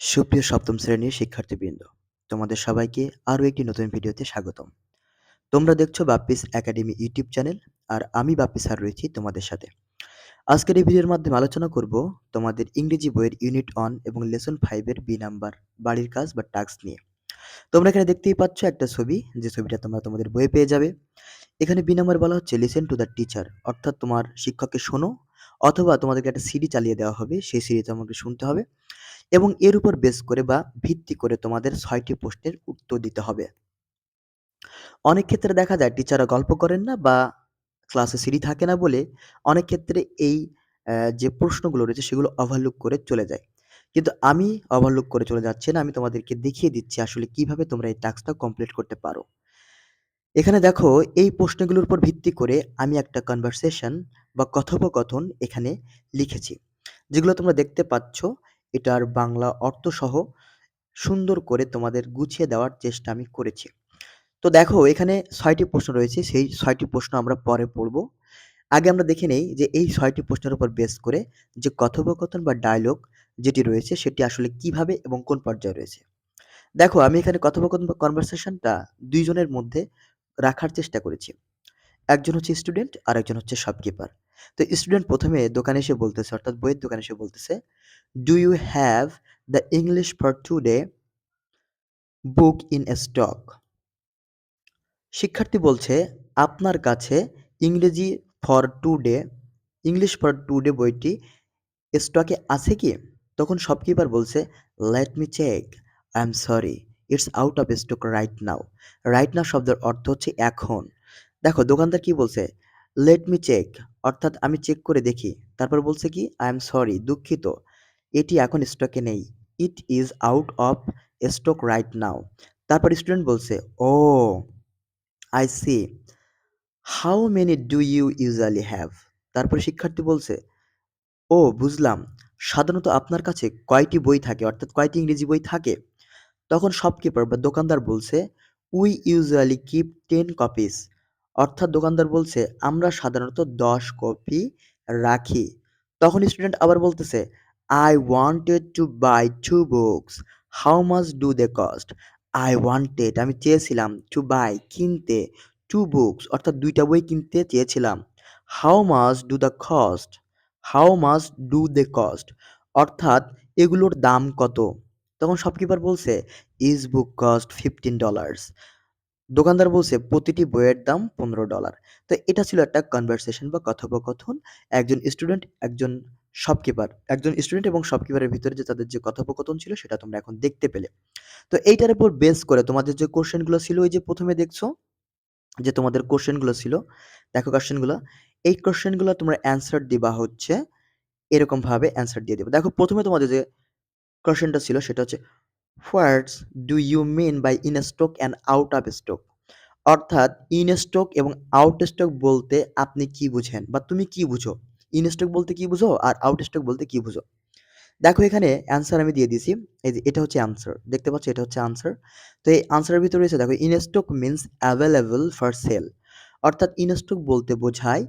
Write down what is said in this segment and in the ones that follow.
সুপ্রিয় সপ্তম শ্রেণির শিক্ষার্থীবৃন্দ, তোমাদের সবাইকে আরও একটি নতুন ভিডিওতে স্বাগতম। তোমরা দেখছ বাপ্পিস একাডেমি ইউটিউব চ্যানেল আর আমি বাপ্পি স্যার রয়েছি তোমাদের সাথে। আজকের এই ভিডিওর মাধ্যমে আলোচনা করব তোমাদের ইংরেজি বইয়ের ইউনিট ওয়ান এবং লেসন ফাইভের বি নাম্বার বাড়ির কাজ বা টাস্ক নিয়ে। তোমরা এখানে দেখতেই পাচ্ছ একটা ছবি যে ছবিটা তোমরা তোমাদের বইয়ে পেয়ে যাবে। এখানে বি নাম্বার বলা হচ্ছে লিসেন টু দ্য টিচার অর্থাৎ তোমার শিক্ষককে শোনো অথবা তোমাদেরকে একটা সিডি চালিয়ে দেওয়া হবে সেই সিডি তোমাকে শুনতে হবে এবং এর উপর বেস করে বা ভিত্তি করে তোমাদের ছয়টি প্রশ্নের উত্তর দিতে হবে। অনেক ক্ষেত্রে দেখা যায় টিচাররা গল্প করেন না বা ক্লাসে সিডি থাকে না বলে অনেক ক্ষেত্রে এই যে প্রশ্নগুলো রয়েছে সেগুলো ওভারলুক করে চলে যায়। কিন্তু আমি ওভারলুক করে চলে যাচ্ছি না, আমি তোমাদেরকে দেখিয়ে দিচ্ছি আসলে কীভাবে তোমরা এই টাস্কটা কমপ্লিট করতে পারো। এখানে দেখো, এই প্রশ্নগুলোর উপর ভিত্তি করে আমি একটা কনভারসেশন বা কথোপকথন এখানে লিখেছি। যেগুলো তোমরা দেখতে পাচ্ছ এটার বাংলা অর্থসহ সুন্দর করে তোমাদের গুছিয়ে দেওয়ার চেষ্টা আমি করেছি। তো দেখো, এখানে ছয়টি প্রশ্ন রয়েছে, সেই ছয়টি প্রশ্ন আমরা পরে পড়ব। আগে আমরা দেখে নেই যে এই ছয়টি প্রশ্নের উপর বেস করে যে কথোপকথন বা ডায়লগ যেটি রয়েছে, সেটি আসলে কীভাবে এবং কোন পর্যায়ে রয়েছে। দেখো, আমি এখানে কথোপকথন বা কনভারসেশনটা দুইজনের মধ্যে রাখার চেষ্টা করেছি। একজন হচ্ছে স্টুডেন্ট আর একজন হচ্ছে শপকিপার তো স্টুডেন্ট প্রথমে দোকানে এসে বলতেছে, অর্থাৎ বইয়ের দোকানে এসে বলতেছে do you have the English for today book in stock শিক্ষার্থী বলছে, আপনার কাছে ইংরেজি for today English for today বইটি স্টকে আছে কি? তখন শপকিপার বলছে let me check I am sorry it's out of stock right now right now শব্দের অর্থ হচ্ছে এখন। দেখো, দোকানদার কি বলছে লেট মি চেক অর্থাৎ আমি চেক করে দেখি। তারপর বলছে কি আই এম সরি দুঃখিত। এটি এখন স্টকে নেই। It is out of stock right now তারপর স্টুডেন্ট বলছে, ও I see how many do you usually have তারপরে শিক্ষার্থী বলছে, ও, বুঝলাম। সাধারণত আপনার কাছে কয়টি বই থাকে? অর্থাৎ কয়টি ইংরেজি বই থাকে? তখন শপকিপার বা দোকানদার বলছে we usually keep ten copies অর্থাৎ দোকানদার বলছে, আমরা সাধারণত দশ কপি রাখি। তখন স্টুডেন্ট আবার বলতেছে I wanted to buy two books how much do they cost I wanted আমি চেয়েছিলাম টু বাই কিনতে টু বুকস অর্থাৎ দুইটা বই কিনতে চেয়েছিলাম। How much do the cost how much do they cost অর্থাৎ এগুলোর দাম কত? তখন শপকিপার বলছে is book cost fifteen dollars দোকানদার বলছে, প্রতিটি বইয়ের দাম পনেরো ডলার। তো এটা ছিল একটা কনভারসেশন বা কথোপকথন। একজন স্টুডেন্ট একজন শপকিপার একজন স্টুডেন্ট এবং শপকিপারের ভিতরে যে তাদের যে কথোপকথন ছিল, সেটা তোমরা এখন দেখতে পেলে। তো এইটার উপর বেস করে তোমাদের যে কোশ্চেনগুলো ছিল, ওই যে প্রথমে দেখছ, যে তোমাদের কোশ্চেনগুলো ছিল, দেখো কোশ্চেনগুলো এই কোশ্চেনগুলো তোমরা অ্যান্সার দিবা হচ্ছে, এরকমভাবে অ্যান্সার দিয়ে দেবো। দেখো প্রথমে তোমাদের যে কোশ্চেনটা ছিল, সেটা হচ্ছে what's do you mean by in stock and out of stock অর্থাৎ ইন স্টক এবং আউট স্টক বলতে আপনি কি বুঝেন বা তুমি কি বুঝো? ইন স্টক বলতে কি বুঝো আর আউট স্টক বলতে কি বুঝো? দেখো এখানে অ্যান্সার আমি দিয়ে দিছি এই যে, এটা হচ্ছে অ্যান্সার দেখতে পাচ্ছ, এটা হচ্ছে আনসার তো এই আনসারের ভিতরে রয়েছে দেখো in stock means available for sale অর্থাৎ ইন স্টক বলতে বোঝায়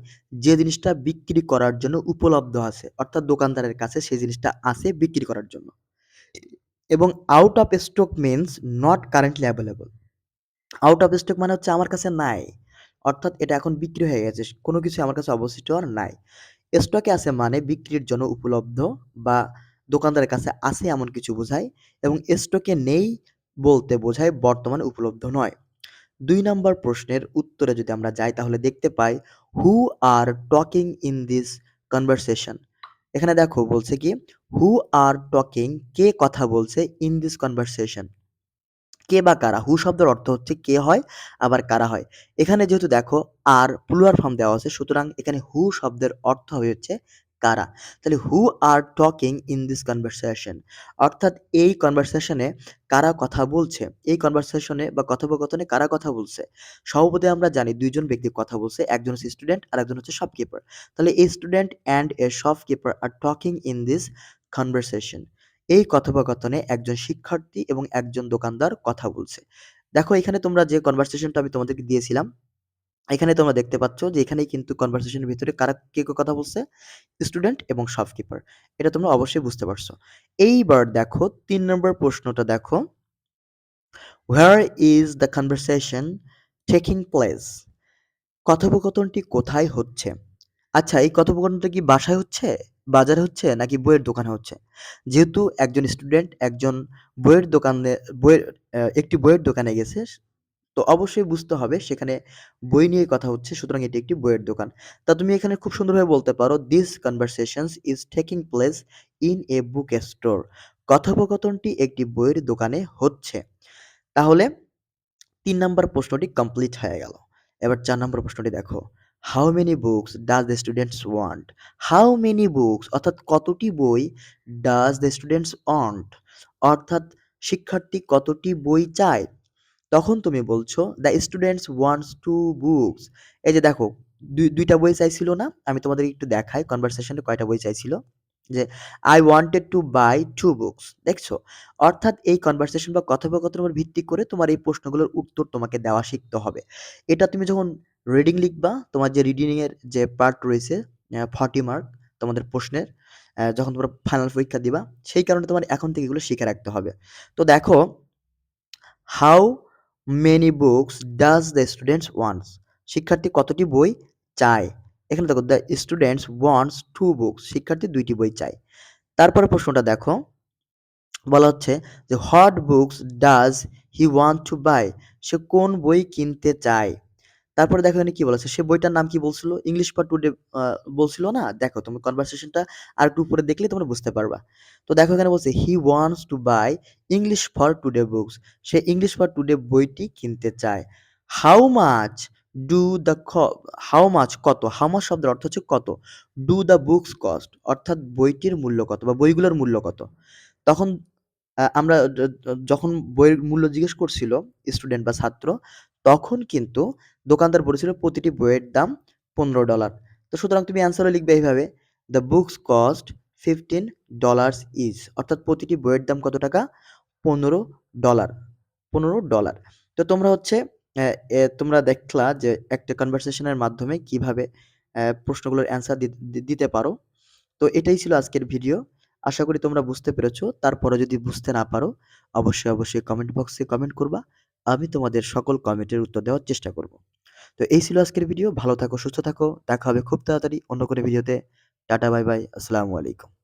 যে জিনিসটা বিক্রি করার জন্য উপলব্ধ আছে। অর্থাৎ, দোকানদারের কাছে সেই জিনিসটা আছে বিক্রি করার জন্য। এবং out of stock means not currently available out of stock মানে হচ্ছে আমার কাছে নাই। অর্থাৎ এটা এখন বিক্রি হয়ে গেছে। কোনো কিছু আমার কাছে অবশিষ্ট আর নাই। স্টকে আছে মানে বিক্রির জন্য উপলব্ধ বা দোকানদারের কাছে আছে এমন কিছু বোঝায় এবং স্টকে নেই বলতে বোঝায় বর্তমানে উপলব্ধ নয়। দুই নম্বর প্রশ্নের উত্তরে যদি আমরা যাই তাহলে দেখতে পাই who are talking in this conversation এখানে দেখো বলছে কি হু আর টকিং কে কথা বলছে ইন দিস কনভারসেশন কে বা কারা? হু শব্দের অর্থ হচ্ছে কে হয়, আবার কারা হয়। এখানে যেহেতু দেখো আর প্লুয়ার ফর্ম দেওয়া আছে, সুতরাং এখানে হু শব্দের অর্থ হয়ে হচ্ছে কারা তাহলে who are talking in this conversation অর্থাৎ এই কনভারসেশনে কারা কথা বলছে? এই কনভারসেশনে বা কথোপকথনে কারা কথা বলছে? সর্বপ্রতি আমরা জানি দুইজন ব্যক্তি কথা বলছে, একজন হচ্ছে স্টুডেন্ট আর একজন হচ্ছে শপকিপার তাহলে এই student and a shopkeeper are talking in this conversation এই কথোপকথনে একজন শিক্ষার্থী এবং একজন দোকানদার কথা বলছে। দেখো এখানে তোমরা যে কনভারসেশনটা আমি তোমাদেরকে দিয়েছিলাম এখানে তোমরা দেখতে পাচ্ছ যে এখানেই কিন্তু কনভারসেশনের ভিতরে কারা কে কথা বলছে? স্টুডেন্ট এবং শপকিপার এটা তোমরা অবশ্যই বুঝতে পারছ। এইবার দেখো, তিন নম্বর প্রশ্নটা দেখো। Where is the conversation taking place কথোপকথনটি কোথায় হচ্ছে? আচ্ছা এই কথোপকথনটা কি বাসায় হচ্ছে, বাজারে হচ্ছে, নাকি বইয়ের দোকানে হচ্ছে? যেহেতু একজন স্টুডেন্ট একজন বইয়ের দোকানে, বইয়ের একটি বইয়ের দোকানে গেছে তো অবশ্যই বুঝতে হবে সেখানে বই নিয়ে কথা হচ্ছে, সুতরাং এটি একটি বইয়ের দোকান। তা তুমি এখানে খুব সুন্দরভাবে বলতে পারো this conversations is taking place in a bookstore কথোপকথনটি একটি বইয়ের দোকানে হচ্ছে। তাহলে তিন নম্বর প্রশ্নটি কমপ্লিট হয়ে গেল। এবার চার নম্বর প্রশ্নটি দেখো। How many books does the students want how many books অর্থাৎ কতটি বই ডাজ দ্য স্টুডেন্টস ওয়ান্ট অর্থাৎ শিক্ষার্থী কতটি বই চায়? তখন তুমি বলছো the students wants two books এই যে দেখো, দুই, দুইটা বই চাইছিল না, আমি তোমাদের একটু দেখাই কনভারসেশনে কয়টা বই চাইছিল, যে I wanted to buy two books দেখছ? অর্থাৎ এই কনভারসেশন বা কথোপকথনের উপর ভিত্তি করে তোমার এই প্রশ্নগুলোর উত্তর তোমাকে দেওয়া শিখতে হবে। এটা তুমি যখন রিডিং লিখবা, তোমার যে রিডিং এর যে পার্ট রয়েছে ফর্টি মার্ক তোমাদের প্রশ্নের যখন তোমরা ফাইনাল পরীক্ষা দিবা, সেই কারণে তোমার এখন থেকে এগুলো শিখে রাখতে হবে। তো দেখো how many books does the students wants শিক্ষার্থী কতটি বই চায়? এখানে দেখো the students wants two books শিক্ষার্থী দুইটি বই চায়। তারপরে প্রশ্নটা দেখো। বলা হচ্ছে যে what books does he want to buy সে কোন বই কিনতে চায়? তারপরে দেখো এখানে কি বলেছে? সে বইটার নাম কি বলছিল? ইংলিশ ফর টুডে বলছিল না? দেখো তুমি কনভারসেশনটা আর একটু উপরে দেখলে তোমরা বুঝতে পারবা। তো দেখো এখানে বলছে he wants to buy English for today books say English for today বইটি কিনতে চায়। How much do the how much কত? হাউ মাচ শব্দের অর্থ হচ্ছে কত? ডু দ্য বুকস কস্ট অর্থাৎ বইটির মূল্য কত বা বইগুলোর মূল্য কত? তখন আমরা যখন বইয়ের মূল্য জিজ্ঞেস করছিল স্টুডেন্ট বা ছাত্র, তখন কিন্তু দোকানদার বলেছিল প্রতিটি বইয়ের দাম $15 তো সুতরাং তুমি অ্যান্সারে লিখবে এইভাবে, "the books cost fifteen dollars is অর্থাৎ প্রতিটি বইয়ের দাম কত টাকা? $15 $15 তো তোমরা হচ্ছে তোমরা দেখলা যে একটা কনভারসেশন এর মাধ্যমে কীভাবে প্রশ্নগুলোর অ্যান্সার দিতে পারো। তো এটাই ছিল আজকের ভিডিও। আশা করি তোমরা বুঝতে পেরেছ। তারপরে যদি বুঝতে না পারো, অবশ্যই, অবশ্যই কমেন্ট বক্সে কমেন্ট করবা। আমি তোমাদের সকল কমেন্টের উত্তর দেওয়ার চেষ্টা করব। তো এই ছিল আজকের ভিডিও। ভালো থাকো, সুস্থ থাকো। দেখা হবে খুব তাড়াতাড়ি অন্য কোনো ভিডিওতে। টাটা বাই বাই। আসসালামু আলাইকুম।